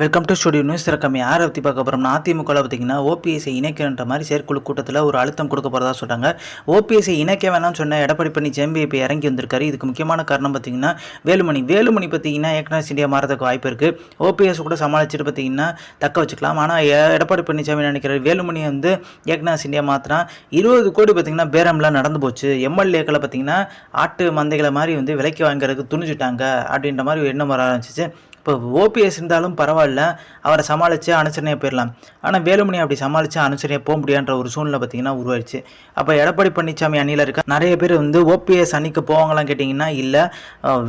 Welcome to studio news திறக்கம் யாரை பற்றி பார்க்க போகிறோம்னா அதிமுகவில் பார்த்தீங்கன்னா ஓபிஎஸ்ஐ இணைக்கன்ற மாதிரி செயற்குழு கூட்டத்தில் ஒரு அழுத்தம் கொடுக்க போகிறதா சொல்கிறாங்க ஓபிஎஸ்ஐ இணைக்க வேணாம்னு சொன்ன எடப்பாடி பழனிசாமி இப்போ இறங்கி வந்திருக்காரு. இதுக்கு முக்கியமான காரணம் பார்த்தீங்கன்னா வேலுமணி. வேலுமணி பார்த்தீங்கன்னா ஏக்னாஸ் இந்தியா மாறதுக்கு வாய்ப்பு இருக்குது ஓபிஎஸ் கூட சமாளிச்சுட்டு பார்த்தீங்கன்னா தக்க வச்சுக்கலாம். ஆனால் எடப்பாடி பழனிசாமி நினைக்கிற வேலுமணி வந்து ஏக்னாஸ் இந்தியா மாத்திரம் இருபது கோடி பார்த்தீங்கன்னா பேரம்லாம் நடந்து போச்சு. எம்எல்ஏக்களை பார்த்தீங்கன்னா ஆட்டு மந்தைகளை மாதிரி வந்து விலைக்கு வாங்குறதுக்கு துணிஞ்சிட்டாங்க. அப்படின்ற மாதிரி ஒரு எண்ணம் வர ஆரம்பிச்சிச்சு. இப்போ ஓபிஎஸ் இருந்தாலும் பரவாயில்ல. அவரை சமாளித்து அனுசரணையாக போயிடலாம் ஆனால் வேலுமணி அப்படி சமாளித்து அனுசரணையாக போக முடியான்ற ஒரு சூழ்நிலை பார்த்தீங்கன்னா உருவாயிடுச்சு. அப்போ எடப்பாடி பழனிசாமி அணியில் இருக்க நிறைய பேர் வந்து ஓபிஎஸ் அணிக்கு போவாங்களாம் கேட்டிங்கன்னா இல்லை.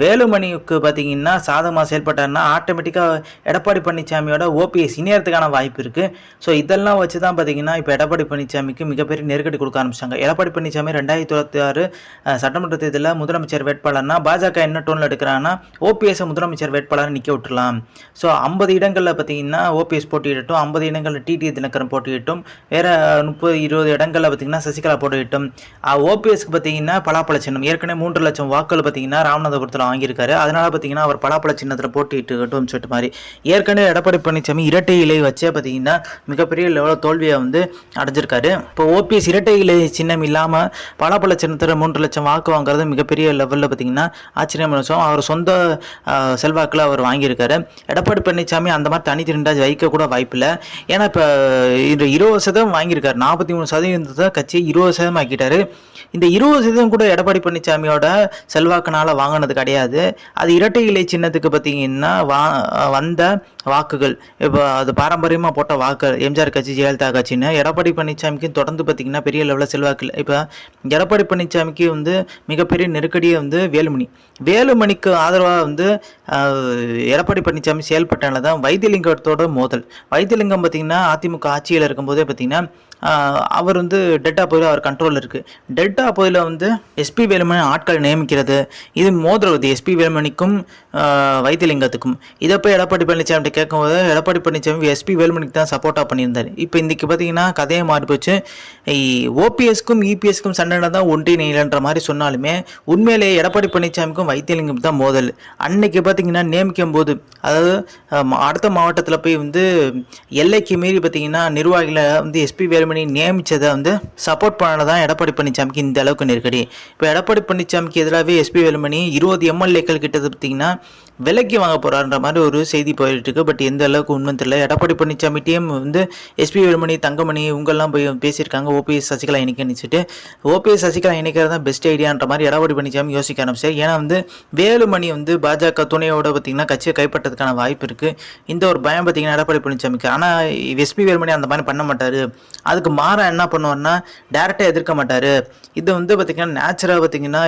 வேலுமணிக்கு பார்த்தீங்கன்னா சாதகமாக செயல்பட்டாருன்னா ஆட்டோமேட்டிக்காக எடப்பாடி பழனிசாமியோட ஓபிஎஸ் இணையறதுக்கான வாய்ப்பு இருக்குது ஸோ இதெல்லாம் வச்சு தான் பார்த்தீங்கன்னா இப்போ எடப்பாடி பழனிசாமிக்கு மிகப்பெரிய நெருக்கடி கொடுக்க ஆரம்பிச்சாங்க எடப்பாடி பழனிசாமி ரெண்டாயிரத்தி இருபத்தி ஆறு சட்டமன்ற தேர்தலில் முதலமைச்சர் வேட்பாளர்னா பாஜக என்ன டோனில் எடுக்கிறாங்கன்னா ஓபிஎஸ் முதலமைச்சர் வேட்பாளர் நிற்க விட்டு போட்டுடலாம். ஸோ ஐம்பது இடங்களில் பார்த்தீங்கன்னா ஓபிஎஸ் போட்டியிடட்டும் ஐம்பது இடங்களில் டிடி தினகரன் போட்டியிட்டும் வேற முப்பது இருபது இடங்களில் பார்த்தீங்கன்னா சசிகலா போட்டியிட்டும் ஓபிஎஸ்க்கு பார்த்தீங்கன்னா பலாப்பழ சின்னம். ஏற்கனவே மூன்று லட்சம் வாக்குகள் பார்த்தீங்கன்னா ராமநாதபுரத்தில் வாங்கியிருக்காரு. அதனால பார்த்தீங்கன்னா அவர் பலாப்பழ சின்னத்தில் போட்டியிட்டுக்கட்டும் சொல்லிட்டு மாதிரி. ஏற்கனவே எடப்பாடி பழனிசாமி இரட்டை இலை வச்சே பார்த்தீங்கன்னா மிகப்பெரிய லெவலில் தோல்வியை வந்து அடைஞ்சிருக்காரு. இப்போ ஓபிஎஸ் இரட்டை இலை சின்னம் இல்லாமல் பலாப்பழ சின்னத்தில் மூன்று லட்சம் வாக்கு வாங்குறது மிகப்பெரிய லெவலில் பார்த்தீங்கன்னா ஆச்சரியமான விஷயம். அவர் சொந்த செல்வாக்கில் அவர் வாங்கியிருக்காரு. எடப்பாடி பழனிசாமி அந்த மாதிரி தனி திருண்டாஜ் வைக்க கூட வாய்ப்பில்லை. ஏன்னா இப்போ இந்த இருபது சதவீதம் வாங்கியிருக்காரு. நாற்பத்தி மூணு சதவீதத்தை கட்சி இருபது சதவீதம் ஆக்கிட்டாரு. இந்த இருபது சதவீதம் கூட எடப்பாடி பழனிசாமியோட செல்வாக்குனால வாங்கினது கிடையாது. அது இரட்டை இலை சின்னத்துக்கு பார்த்தீங்கன்னா வா வந்த வாக்குகள். இப்போ அது பாரம்பரியமாக போட்ட வாக்கு எம்ஜிஆர் கட்சி ஜெயலலிதா கட்சின்னு எடப்பாடி பழனிசாமிக்கு தொடர்ந்து பார்த்தீங்கன்னா பெரிய லெவலில் செல்வாக்கு இல்லை. இப்போ எடப்பாடி பழனிசாமிக்கு வந்து மிகப்பெரிய நெருக்கடியே வந்து வேலுமணி. வேலுமணிக்கு ஆதரவாக வந்து ஆஹ், எடப்பாடி பழனிசாமி செயல்பட்டனால தான் வைத்தியலிங்கத்தோட மோதல். வைத்தியலிங்கம் பார்த்தீங்கன்னா அதிமுக ஆட்சியில் இருக்கும்போதே பார்த்தீங்கன்னா அவர் வந்து டெட்டா பகுதியில் அவர் கண்ட்ரோலில் இருக்குது டெட்டா பகுதியில் வந்து எஸ்பி வேலுமணி ஆட்கள் நியமிக்கிறது. இது மோதுறது எஸ்பி வேலுமணிக்கும் வைத்தியலிங்கத்துக்கும் இதை போய் எடப்பாடி பழனிசாமி கேட்கும்போது எடப்பாடி பழனிசாமி எஸ்பி வேலுமணிக்கு தான் சப்போர்ட்டாக பண்ணியிருந்தார். இப்போ இன்றைக்கி பார்த்தீங்கன்னா கதையை மாறி போச்சு ஓபிஎஸ்க்கும் இபிஎஸ்க்கும் சண்டை தான் ஒன்றிணைன்ற மாதிரி சொன்னாலுமே உண்மையிலேயே எடப்பாடி பழனிசாமிக்கும் வைத்தியலிங்கம் தான் மோதல். அன்னைக்கு பார்த்தீங்கன்னா நியமிக்கும் போது அதாவது அடுத்த மாவட்டத்தில் போய் வந்து எல்லைக்கு மீறி பார்த்தீங்கன்னா நிர்வாகிகளை வந்து எஸ்பி வேலுமணி நியமித்ததை வந்து சப்போர்ட் பண்ணதான் எடப்பாடி பழனிசாமிக்கு இந்த அளவுக்கு நெருக்கடி. இப்போ எடப்பாடி பழனிசாமிக்கு எதிராகவே எஸ்பி வேலுமணி இருபது எம்எல்ஏக்கள் கிட்டது பார்த்தீங்கன்னா விலைக்கு வாங்க போகிறாருன்ற மாதிரி ஒரு செய்தி போயிட்டு இருக்கு. பட் எந்த அளவுக்கு உண்மை தெரியல. எடப்பாடி பழனிசாமி டீம் வந்து எஸ்பி வேலுமணி தங்கமணி இவங்கெல்லாம் போய் பேசியிருக்காங்க. ஓபிஎஸ் சசிகலா இணைக்கணிச்சுட்டு ஓபிஎஸ் சசிகலா இணைக்கிறது தான் பெஸ்ட் ஐடியான்ற மாதிரி எடப்பாடி பழனிசாமி யோசிக்க ஆரம்பிச்சார். ஏன்னா வந்து வேலுமணி வந்து பாஜக துணையோட பார்த்திங்கன்னா கட்சியை கைப்பற்றதுக்கான வாய்ப்பு இருக்குது இந்த ஒரு பயம் பார்த்தீங்கன்னா எடப்பாடி பழனிசாமிக்கு ஆனால் எஸ்பி வேலுமணி அந்த மாதிரி பண்ண மாட்டார். அதுக்கு மாற என்ன பண்ணுவார்னா டேரெக்டாக எதிர்க்க மாட்டார். இது வந்து பார்த்திங்கன்னா நேச்சுராக பார்த்தீங்கன்னா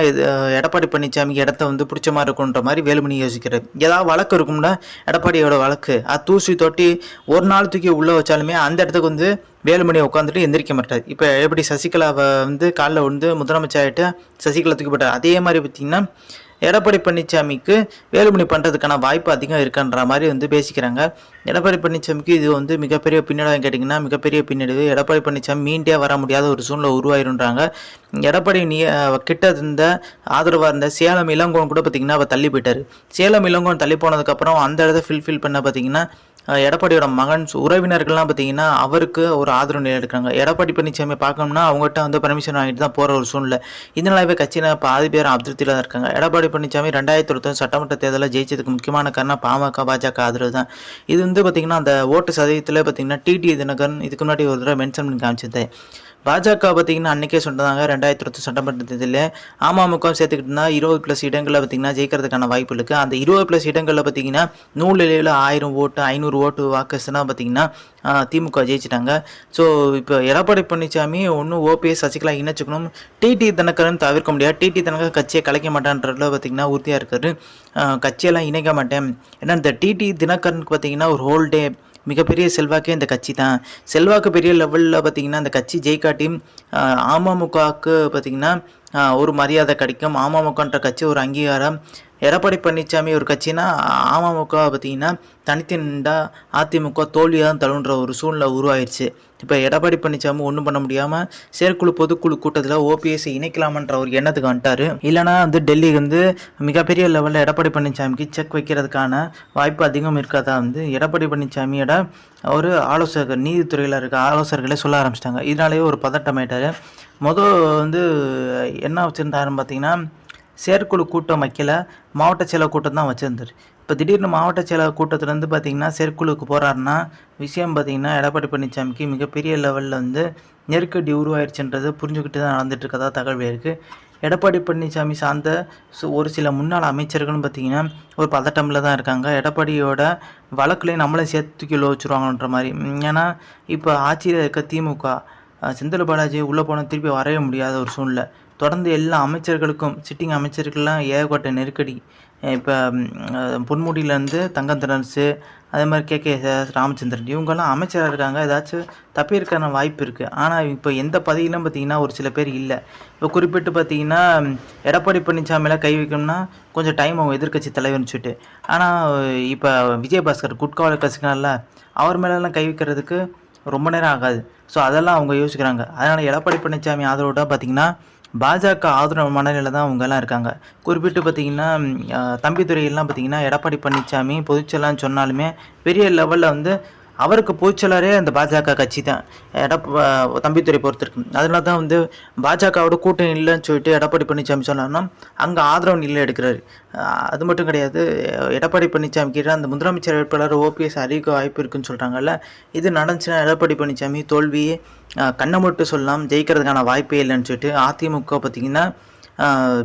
எடப்பாடி பழனிசாமிக்கு இடத்த வந்து பிடிச்ச மாதிரி இருக்குன்ற மாதிரி வேலுமணி யோசிக்கிறார். ஏதாவது வழக்கு இருக்கும்னா எடப்பாடியோட வழக்கு அது தூசி தொட்டி ஒரு நாள் தூக்கி உள்ளே வச்சாலுமே அந்த இடத்துக்கு வந்து வேலுமணி உட்காந்துட்டு எந்திரிக்க மாட்டார். இப்போ எப்படி சசிகலாவை வந்து காலைல விழுந்து முதலமைச்சர் ஆகிட்டு சசிகலா தூக்கி போட்டார்? அதே மாதிரி பார்த்தீங்கன்னா எடப்பாடி பழனிசாமிக்கு வேலுமணி பண்ணுறதுக்கான வாய்ப்பு அதிகம் இருக்குன்ற மாதிரி வந்து பேசிக்கிறாங்க. எடப்பாடி பழனிசாமிக்கு இது வந்து மிகப்பெரிய பின்னடைவு கேட்டிங்கன்னா மிகப்பெரிய பின்னடைவு. எடப்பாடி பழனிசாமி மீண்டே வர முடியாத ஒரு சூழ்நிலை உருவாயிருன்றாங்க. எடப்பாடி நீ கிட்ட இருந்த ஆதரவாக இருந்த சேலம் இளங்கோன் கூட பார்த்தீங்கன்னா அவர் தள்ளி போயிட்டார். சேலம் இளங்கோன் தள்ளி போனதுக்கப்புறம் அந்த இடத்த ஃபில்ஃபில் பண்ண பார்த்தீங்கன்னா எடப்பாடியோட மகன் உறவினர்கள்லாம் பார்த்தீங்கன்னா அவருக்கு ஒரு ஆதரவு நிலை எடுக்கிறாங்க எடப்பாடி பழனிசாமி பார்க்கணும்னா அவங்ககிட்ட வந்து பர்மிஷன் வாங்கிட்டு தான் போகிற ஒரு சூழ்நிலை. இதனாலவே கட்சியில் பாதி பேர் அதிருப்தியில் தான் இருக்காங்க. எடப்பாடி பழனிசாமி ரெண்டாயிரத்தி இருபத்தொன்று சட்டமன்ற தேர்தலில் ஜெயிச்சதுக்கு முக்கியமான காரணம் பாமக பாஜக ஆதரவு தான். இது வந்து பார்த்தீங்கன்னா அந்த ஓட்டு சதவீதத்தில் பார்த்தீங்கன்னா டிடி தினகரன் இதுக்கு முன்னாடி ஒரு தடவை மென்ஷன் பண்ணி காமிச்சது. பாஜக பார்த்தீங்கன்னா அன்றைக்கே சொன்னதாங்க ரெண்டாயிரத்தி இருபத்தி சட்டமன்ற தேர்தலில் அமமுக சேர்த்துக்கிட்டு இருந்தால் இருபது ப்ளஸ் இடங்களில் பார்த்தீங்கன்னா ஜெயிக்கிறதுக்கான வாய்ப்பு இருக்குது அந்த இருபது ப்ளஸ் இடங்களில் பார்த்தீங்கன்னா நூலிலையில் ஆயிரம் ஓட்டு ஐநூறு ஓட்டு வாக்குஸ்னால் பார்த்தீங்கன்னா திமுக ஜெயிச்சிட்டாங்க. ஸோ இப்போ எடப்பாடி பழனிசாமி ஒன்றும் ஓபிஎஸ் சசிகலா இணைச்சுக்கணும். டிடி தினகரன் தவிர்க்க முடியாது. டிடி தினகரன் கட்சியை கலைக்க மாட்டான்றதுல பார்த்தீங்கன்னா உறுதியாக இருக்காரு. கட்சியெல்லாம் இணைக்க மாட்டேன். ஏன்னா இந்த டிடி தினகரனுக்கு பார்த்தீங்கன்னா ஒரு ஹோல் டே மிகப்பெரிய செல்வாக்கே இந்த கட்சி தான். செல்வாக்கு பெரிய லெவலில் பார்த்திங்கன்னா இந்த கட்சி ஜெயிக்காட்டியும் அமமுகவுக்கு பார்த்திங்கன்னா ஒரு மரியாதை கிடைக்கும். அமமுகன்ற கட்சி ஒரு அங்கீகாரம் எடப்பாடி பழனிசாமி ஒரு கட்சினா அமமுக பார்த்தீங்கன்னா தனித்து நின்றா அதிமுக தோல்வியாக தான் தழுன்ற ஒரு சூழ்நிலை உருவாயிருச்சு. இப்போ எடப்பாடி பழனிசாமி ஒன்றும் பண்ண முடியாமல் செயற்குழு பொதுக்குழு கூட்டத்தில் ஓபிஎஸ் இணைக்கலாமன்ற ஒரு எண்ணத்துக்கு வந்துட்டார். இல்லைனா வந்து டெல்லி வந்து மிகப்பெரிய லெவலில் எடப்பாடி பழனிசாமிக்கு செக் வைக்கிறதுக்கான வாய்ப்பு அதிகம் இருக்காதா வந்து எடப்பாடி பழனிசாமியோட ஒரு ஆலோசகர் நீதித்துறையில் இருக்க ஆலோசகர்களே சொல்ல ஆரம்பிச்சிட்டாங்க. இதனாலேயே ஒரு பதட்டமாயிட்டாரு மொதல் வந்து என்ன வச்சுருந்தாருன்னு பார்த்தீங்கன்னா செயற்குழு கூட்டம் வைக்கல. மாவட்ட செயலர் கூட்டம் தான் வச்சுருந்தார். இப்போ திடீர்னு மாவட்ட செயலர் கூட்டத்திலேருந்து பார்த்தீங்கன்னா செயற்குழுக்கு போகிறாருன்னா விஷயம் பார்த்தீங்கன்னா எடப்பாடி பழனிசாமிக்கு மிகப்பெரிய லெவலில் வந்து நெருக்கடி உருவாயிருச்சுன்றது புரிஞ்சுக்கிட்டு தான் நடந்துட்டு தகவல் இருக்குது எடப்பாடி பழனிசாமி சார்ந்த சு- ஒரு சில முன்னாள் அமைச்சர்களும் பார்த்தீங்கன்னா ஒரு பதட்டமில் தான் இருக்காங்க. எடப்பாடியோட வழக்குலையும் நம்மளை சேர்த்துக்கி வச்சுருவாங்கன்ற மாதிரி. ஏன்னா இப்போ ஆட்சியில் இருக்க திமுக செந்தில் பாலாஜி உள்ளே போனால் திருப்பி வரவே முடியாத ஒரு சூழ்நிலை. தொடர்ந்து எல்லா அமைச்சர்களுக்கும் சிட்டிங் அமைச்சருக்கெல்லாம் ஏகப்பட்ட நெருக்கடி. இப்போ பொன்முடியிலேருந்து தங்கம் திரன்ஸு அதே மாதிரி கே. கே. ராமச்சந்திரன். இவங்கெல்லாம் அமைச்சராக இருக்காங்க. ஏதாச்சும் தப்பியிருக்கான வாய்ப்பு இருக்குது ஆனால் இப்போ எந்த பதவியிலும் பார்த்தீங்கன்னா ஒரு சில பேர் இல்லை. இப்போ குறிப்பிட்டு பார்த்தீங்கன்னா எடப்பாடி பழனிசாமியில் கை வைக்கணும்னா கொஞ்சம் டைம் ஆகும் எதிர்க்கட்சி தலைவர்னு சொல்லிட்டு. ஆனால் இப்போ விஜயபாஸ்கர் குட்காவலை கசினால அவர் மேலெல்லாம் கை வைக்கிறதுக்கு ரொம்ப நேரம் ஆகாது. ஸோ அதெல்லாம் அவங்க யோசிக்கிறாங்க. அதனால் எடப்பாடி பழனிசாமி ஆதரவோட பார்த்தீங்கன்னா பாஜக ஆதரவு மனநிலை தான் அவங்கெல்லாம் இருக்காங்க. குறிப்பிட்டு பார்த்தீங்கன்னா தம்பித்துறையெல்லாம் பார்த்திங்கன்னா தம்பிதுரையெல்லாம் பார்த்தீங்கன்னா எடப்பாடி பழனிசாமி பொதுச்செல்லாம் சொன்னாலுமே பெரிய லெவலில் வந்து அவருக்கு பொதுச்செயலாளரே அந்த பாஜக கட்சி தான். எடப்ப தம்பித்துறை பொறுத்திருக்கு அதனால தான் வந்து பாஜகவோட கூட்டணி இல்லைன்னு சொல்லிட்டு எடப்பாடி பழனிசாமி சொன்னார்னா அங்கே ஆதரவு நிலை எடுக்கிறாரு. அது மட்டும் கிடையாது எடப்பாடி பழனிசாமி கிட்ட அந்த முதலமைச்சர் வேட்பாளர் ஓபிஎஸ் அறிவிக்க வாய்ப்பு இருக்குன்னு சொல்கிறாங்கல்ல இது நடந்துச்சுன்னா எடப்பாடி பழனிசாமி தோல்வியே கண்ணை மட்டும் சொல்லலாம் ஜெயிக்கிறதுக்கான வாய்ப்பே இல்லைன்னு சொல்லிட்டு அதிமுக பார்த்தீங்கன்னா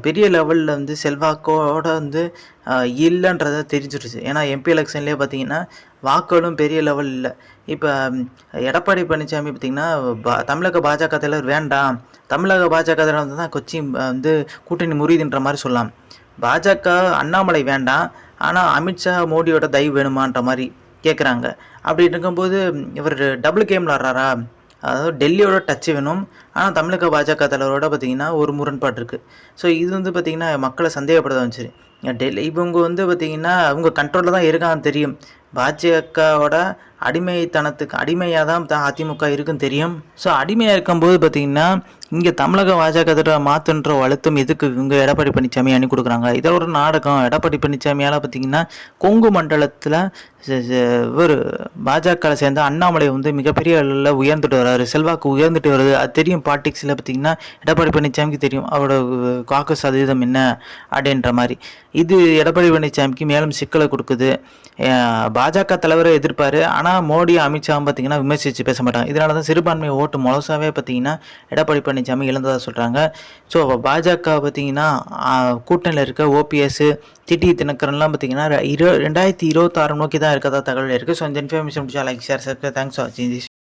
பெரிய லெவலில் வந்து செல்வாக்கோட வந்து இல்லைன்றத தெரிஞ்சிருச்சு. ஏன்னா எம்பி எலெக்ஷன்லேயே பார்த்தீங்கன்னா வாக்குகளும் பெரிய லெவல் இல்லை. இப்போ எடப்பாடி பழனிசாமி பார்த்தீங்கன்னா பா தமிழக பாஜக தலைவர் வேண்டாம். தமிழக பாஜக தலைவர் வந்து தான் கொச்சி வந்து கூட்டணி முறியுதுன்ற மாதிரி சொல்லலாம் பாஜக அண்ணாமலை வேண்டாம். ஆனால் அமித்ஷா மோடியோட தயவு வேணுமான்ற மாதிரி கேட்குறாங்க அப்படி இருக்கும்போது இவர் டபுள் கேம் விளாட்றாரா அதாவது டெல்லியோட டச் வேணும். ஆனால் தமிழக பாஜக தலைவரோட பார்த்தீங்கன்னா ஒரு முரண்பாடு இருக்குது ஸோ இது வந்து பார்த்தீங்கன்னா மக்களை சந்தேகப்பட தான் சரி டெல்லி இவங்க வந்து பார்த்தீங்கன்னா அவங்க கண்ட்ரோலில் தான் இருக்கான்னு தெரியும். பாஜகவோட அடிமைத்தனத்துக்கு அடிமையாக தான் அதிமுக இருக்குன்னு தெரியும். ஸோ அடிமையாக இருக்கும்போது பார்த்தீங்கன்னா இங்கே தமிழக பாஜக மாற்றுன்ற அழுத்தம் எதுக்கு இவங்க எடப்பாடி பழனிசாமி அணி கொடுக்குறாங்க? இதை ஒரு நாடகம். எடப்பாடி பழனிசாமியால் பார்த்தீங்கன்னா கொங்கு மண்டலத்தில் ஒரு பாஜகவில் சேர்ந்த அண்ணாமலை வந்து மிகப்பெரிய அளவில் உயர்ந்துட்டு வர்றாரு செல்வாக்கு உயர்ந்துட்டு வருது. அது தெரியும் பாலிடிக்ஸில் பார்த்தீங்கன்னா எடப்பாடி பழனிசாமிக்கு தெரியும் அவரோட வாக்கு சதவீதம் என்ன? அப்படின்ற மாதிரி. இது எடப்பாடி பழனிசாமிக்கு மேலும் சிக்கலை கொடுக்குது. பா பாஜக தலைவரை எதிர்ப்பார். ஆனால் மோடி அமித்ஷா பார்த்தீங்கன்னா விமர்சித்து பேச மாட்டாங்க. இதனால தான் சிறுபான்மை ஓட்டு முழுசாவே பார்த்தீங்கன்னா எடப்பாடி பழனிசாமி இழந்ததாக சொல்கிறாங்க ஸோ பாஜக பார்த்தீங்கன்னா கூட்டணியில் இருக்க ஓபிஎஸ் டிடி தினக்கரன்லாம் பார்த்தீங்கன்னா இரு ரெண்டாயிரத்தி இருபத்தாறு நோக்கி தான் இருக்கதா தகவல் இருக்குது ஸோ இந்த இன்ஃபர்மேஷன் முடிச்சா லைக் ஷேர் தேங்க்ஸ் ஃபார் வாட்சிங் திஸ்